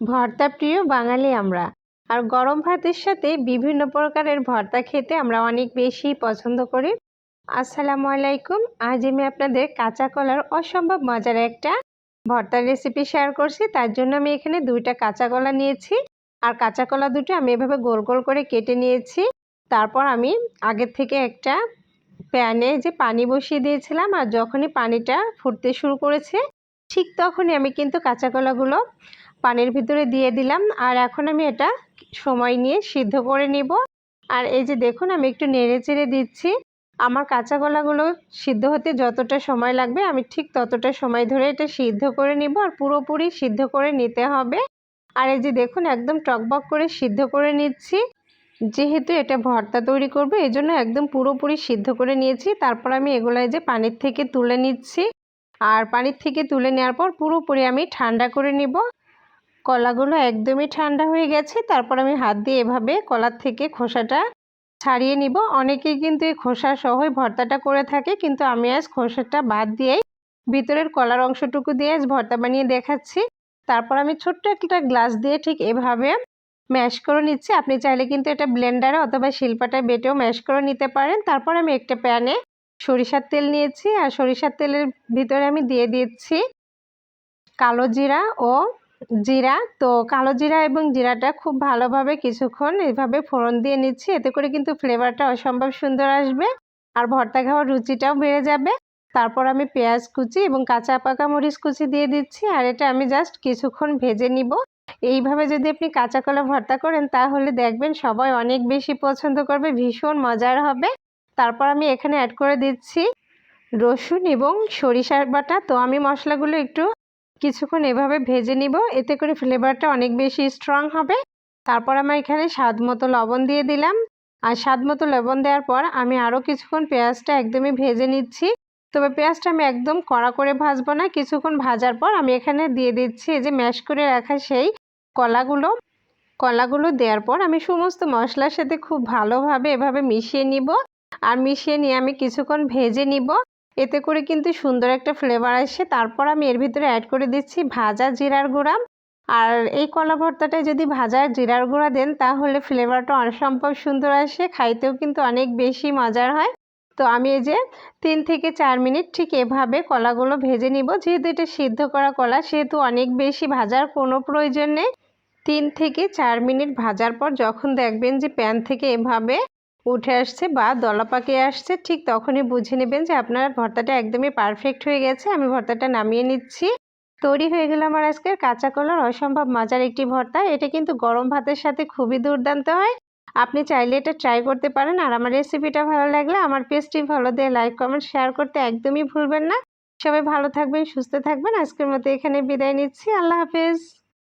ভর্তা প্রিয় বাঙালি আমরা। আর গরম ভাতের সাথে বিভিন্ন প্রকারের ভর্তা খেতে আমরা অনেক বেশি পছন্দ করি। আসসালামু আলাইকুম। আজ আমি আপনাদের কাঁচা কলার অসম্ভব মজার একটা ভর্তার রেসিপি শেয়ার করছি। তার জন্য আমি এখানে দুইটা কাঁচা কলা নিয়েছি। আর কাঁচা কলা দুটো আমি এভাবে গোল গোল করে কেটে নিয়েছি। তারপর আমি আগের থেকে একটা প্যানে যে পানি বসিয়ে দিয়েছিলাম আর যখনই পানিটা ফুটতে শুরু করেছে, ঠিক তখনই আমি কিন্তু কাঁচা কলাগুলো পানির ভিতরে দিয়ে দিলাম। আর এখন আমি এটা সময় নিয়ে সিদ্ধ করে নিব। আর এই যে দেখুন, আমি একটু নেড়ে চেড়ে দিচ্ছি। আমার কাঁচা কলাগুলো সিদ্ধ হতে যতটা সময় লাগবে, আমি ঠিক ততটা সময় ধরে এটা সিদ্ধ করে নিব আর পুরোপুরি সিদ্ধ করে নিতে হবে। আর এই যে দেখুন, একদম টকবক করে সিদ্ধ করে নিচ্ছি। যেহেতু এটা ভর্তা তৈরি করবে, এই জন্য একদম পুরোপুরি সিদ্ধ করে নিয়েছি। তারপর আমি এগুলাই যে পানির থেকে তুলে নিচ্ছি। আর পানির থেকে তুলে নেওয়ার পর পুরোপুরি আমি ঠান্ডা করে নিব। কলাগুলো একদমই ঠান্ডা হয়ে গেছে, তারপর আমি হাত দিয়ে এভাবে কলার থেকে খোসাটা ছাড়িয়ে নিব। অনেকেই কিন্তু এই খোসা সহই ভর্তাটা করে থাকে, কিন্তু আমি আজ খোসাটা বাদ দিয়েই ভিতরের কলার অংশটুকু দিয়ে আজ ভর্তা বানিয়ে দেখাচ্ছি। তারপর আমি ছোট্ট একটা গ্লাস দিয়ে ঠিক এভাবে ম্যাশ করে নিচ্ছি। আপনি চাইলে কিন্তু এটা ব্লেন্ডারে অথবা শিল্পাটায় বেটেও ম্যাশ করে নিতে পারেন। তারপর আমি একটা প্যানে সরিষার তেল নিয়েছি, আর সরিষার তেলের ভিতরে আমি দিয়ে দিচ্ছি কালো জিরা ও জিরা, তো কালো জিরা এবং জিরাটা খুব ভালোভাবে কিছুক্ষণ এভাবে ফোড়ন দিয়ে নিচ্ছি। এতে করে কিন্তু ফ্লেভারটা অসম্ভব সুন্দর আসবে আর ভর্তা খাওয়ার রুচিটাও বেড়ে যাবে। তারপর আমি পেঁয়াজ কুচি এবং কাঁচা পাকা মরিচ কুচি দিয়ে দিচ্ছি আর এটা আমি জাস্ট কিছুক্ষণ ভেজে নিব। এইভাবে যদি আপনি কাঁচা কলা ভর্তা করেন তাহলে দেখবেন সবাই অনেক বেশি পছন্দ করবে, ভীষণ মজার হবে। তারপর আমি এখানে অ্যাড করে দিচ্ছি রসুন এবং সরিষার বাটা। তো আমি মশলাগুলো একটু কিছুক্ষণ এভাবে ভেজে নিব। এতে করে ফ্লেভারটা অনেক বেশি স্ট্রং হবে। তারপর আমার এখানে স্বাদ মতো লবণ দিয়ে দিলাম। আর স্বাদ মতো লবণ দেওয়ার পর আমি আরও কিছুক্ষণ পেঁয়াজটা একদমই ভেজে নিচ্ছি। তবে পেঁয়াজটা আমি একদম কড়া করে ভাজবো না। কিছুক্ষণ ভাজার পর আমি এখানে দিয়ে দিচ্ছি এই যে ম্যাশ করে রাখা সেই কলাগুলো। কলাগুলো দেওয়ার পর আমি সমস্ত মশলার সাথে খুব ভালোভাবে এভাবে মিশিয়ে নিব। আর মিশিয়ে নিয়ে আমি কিছুক্ষণ ভেজে নিব। এতে করে কিন্তু সুন্দর একটা ফ্লেভার আসে। তারপর আমি এর ভিতরে অ্যাড করে দিচ্ছি ভাজা জিরার গুঁড়া। আর এই কলা ভর্তাটায় যদি ভাজা জিরার গুঁড়া দেন, তাহলে ফ্লেভারটা অসম্ভব সুন্দর আসে। খাইতেও কিন্তু অনেক বেশি মজার হয়। তো আমি এই যে তিন থেকে চার মিনিট ঠিক এভাবে কলাগুলো ভেজে নিব। যেহেতু এটা সিদ্ধ করা কলা, সেহেতু অনেক বেশি ভাজার কোনো প্রয়োজন নেই। তিন থেকে চার মিনিট ভাজার পর যখন দেখবেন যে প্যান থেকে এভাবে উঠে আসছে বা দলা পাকিয়ে আসছে, ঠিক তখনই বুঝে নেবেন যে আপনার ভর্তাটা একদমই পারফেক্ট হয়ে গেছে। আমি ভর্তাটা নামিয়ে নিচ্ছি। তৈরি হয়ে গেল আমার আজকের কাঁচা কলার অসম্ভব মজার একটি ভর্তা। এটা কিন্তু গরম ভাতের সাথে খুবই দুর্দান্ত হয়। আপনি চাইলে এটা ট্রাই করতে পারেন। আর আমার রেসিপিটা ভালো লাগলে আমার পেজটি ভালো দিয়ে লাইক কমেন্ট শেয়ার করতে একদমই ভুলবেন না। সবাই ভালো থাকবেন, সুস্থ থাকবেন। আজকের মতো এখানে বিদায় নিচ্ছি। আল্লাহ হাফেজ।